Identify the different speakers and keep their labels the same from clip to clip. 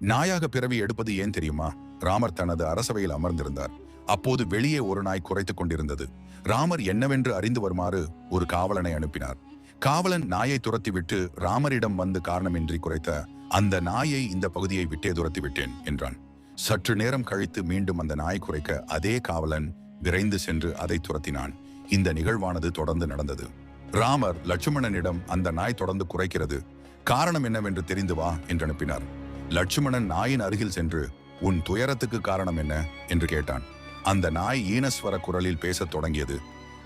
Speaker 1: நாயாக பிறவி எடுப்பது ஏன் தெரியுமா? ராமர் தனது அரசவையில் அமர்ந்திருந்தார். அப்போது வெளியே ஒரு நாய் குறைத்துக் கொண்டிருந்தது. ராமர் என்னவென்று அறிந்து வருமாறு ஒரு காவலனை அனுப்பினார். காவலன் நாயை துரத்திவிட்டு ராமரிடம் வந்து காரணமின்றி குறைத்த அந்த நாயை இந்த பகுதியை விட்டே துரத்தி விட்டேன் என்றான். சற்று நேரம் கழித்து மீண்டும் அந்த நாய் குறைக்க அதே காவலன் விரைந்து சென்று அதை துரத்தினான். இந்த நிகழ்வானது தொடர்ந்து நடந்தது. ராமர் லட்சுமணனிடம் அந்த நாய் தொடர்ந்து குறைக்கிறது காரணம் என்னவென்று தெரிந்து வா என்று அனுப்பினார் லட்சுமணன் நாயின் அருகில் சென்று உன் துயரத்துக்கு காரணம் என்ன? என்று கேட்டான். அந்த நாய் ஈனஸ்வர குரலில் பேசத் தொடங்கியது.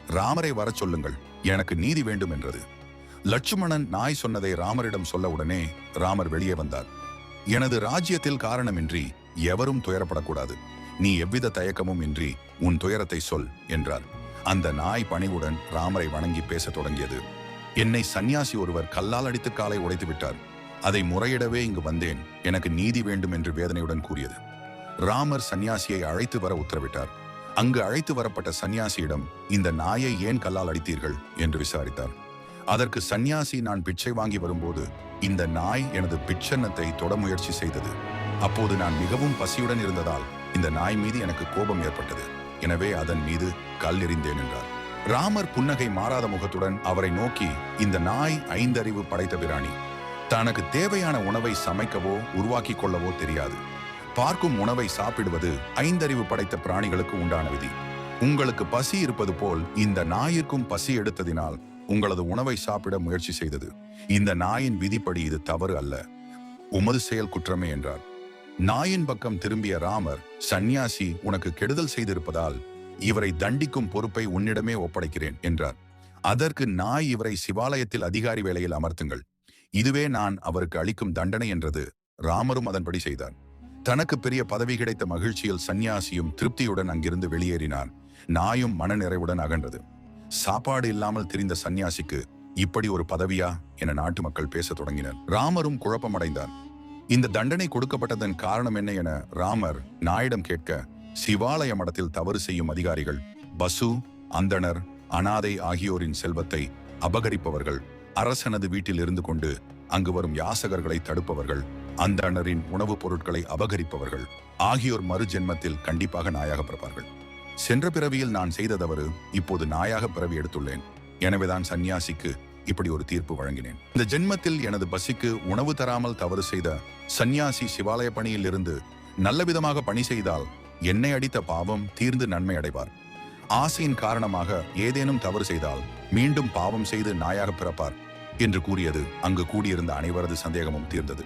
Speaker 1: ராமரை வரச் சொல்லுங்கள். எனக்கு நீதி வேண்டும் என்றது. லட்சுமணன் நாய் சொன்னதை ராமரிடம் சொல்ல உடனே ராமர் வெளியே வந்தார். எனது ராஜ்யத்தில் காரணமின்றி எவரும் துயரப்படக்கூடாது. நீ எவ்வித தயக்கமும் இன்றி உன் துயரத்தை சொல் என்றார். அந்த நாய் பணிவுடன் ராமரை வணங்கி பேசத் தொடங்கியது. என்னை சந்நியாசி ஒருவர் கல்லால் அடித்து காலை உடைத்து விட்டார் அதை முறையிடவே இங்கு வந்தேன் எனக்கு நீதி வேண்டும் என்று வேதனையுடன் கூறியது. ராமர் சந்நியாசியை அழைத்து வர உத்தரவிட்டார். அங்கு அழைத்து வரப்பட்ட சந்நியாசியிடம் இந்த நாயை ஏன் கல்லால் அடித்தீர்கள்? என்று விசாரித்தார். அதற்கு சன்னியாசி நான் பிச்சை வாங்கி வரும்போது இந்த நாய் எனது பிச்சன்னத்தை தொட முயற்சி செய்தது. அப்போது நான் மிகவும் பசியுடன் இருந்ததால் இந்த நாய் மீது எனக்கு கோபம் ஏற்பட்டது. எனவே அதன் மீது கல் எறிந்தேன் என்றார். ராமர் புன்னகை மாறாத முகத்துடன் அவரை நோக்கி இந்த நாய் ஐந்தறிவு படைத்த பிராணி தனக்கு தேவையான உணவை சமைக்கவோ உருவாக்கிக் கொள்ளவோ தெரியாது. பார்க்கும் உணவை சாப்பிடுவது ஐந்தறிவு படைத்த பிராணிகளுக்கு உண்டான விதி. உங்களுக்கு பசி இருப்பது போல் இந்த நாயிற்கும் பசி எடுத்ததினால் உங்களது உணவை சாப்பிட முயற்சி செய்தது. இந்த நாயின் விதிப்படி இது தவறு அல்ல. உமது செயல் குற்றமே என்றார். நாயின் பக்கம் திரும்பிய ராமர் சந்நியாசி உனக்கு கெடுதல் செய்திருப்பதால் இவரை தண்டிக்கும் பொறுப்பை உன்னிடமே ஒப்படைக்கிறேன் என்றார். அதற்கு நாய் இவரை சிவாலயத்தில் அதிகாரி வேலையில் அமர்த்துங்கள். இதுவே நான் அவருக்கு அளிக்கும் தண்டனை என்றது ராமரும் அதன்படி செய்தார். தனக்கு பெரிய பதவி கிடைத்த மகிழ்ச்சியில் சந்நியாசியும் திருப்தியுடன் அங்கிருந்து வெளியேறினார் நாயும் மனநிறைவுடன் அகன்றது. சாப்பாடு இல்லாமல் திரிந்த சந்நியாசிக்கு இப்படி ஒரு பதவியா என நாட்டு மக்கள் பேசத் தொடங்கினர். ராமரும் குழப்பமடைந்தார் இந்த தண்டனை கொடுக்கப்பட்டதன் காரணம் என்ன என ராமர் நாயிடம் கேட்க சிவாலய மடத்தில் தவறு செய்யும் அதிகாரிகள் பசு அந்தணர் அனாதை ஆகியோரின் செல்வத்தை அபகரிப்பவர்கள் அரசனது வீட்டில் இருந்து கொண்டு அங்கு வரும் யாசகர்களை தடுப்பவர்கள் அந்த அண்ணரின் உணவுப் பொருட்களை அபகரிப்பவர்கள் ஆகியோர் மறு ஜென்மத்தில் கண்டிப்பாக நாயாக பிறப்பார்கள். சென்ற பிறவியில் நான் செய்த தவறு இப்போது நாயாக பிறவி எடுத்துள்ளேன். எனவேதான் சந்நியாசிக்கு இப்படி ஒரு தீர்ப்பு வழங்கினேன். இந்த ஜென்மத்தில் எனது பசிக்கு உணவு தராமல் தவறு செய்த சந்நியாசி சிவாலய பணியில் இருந்து நல்ல விதமாக பணி செய்தால் என்னை அடித்த பாவம் தீர்ந்து நன்மை அடைவார் ஆசையின் காரணமாக ஏதேனும் தவறு செய்தால் மீண்டும் பாவம் செய்து நாயாக பிறப்பார் என்று கூறியது அங்கு கூடியிருந்த அனைவரது சந்தேகமும் தீர்ந்தது.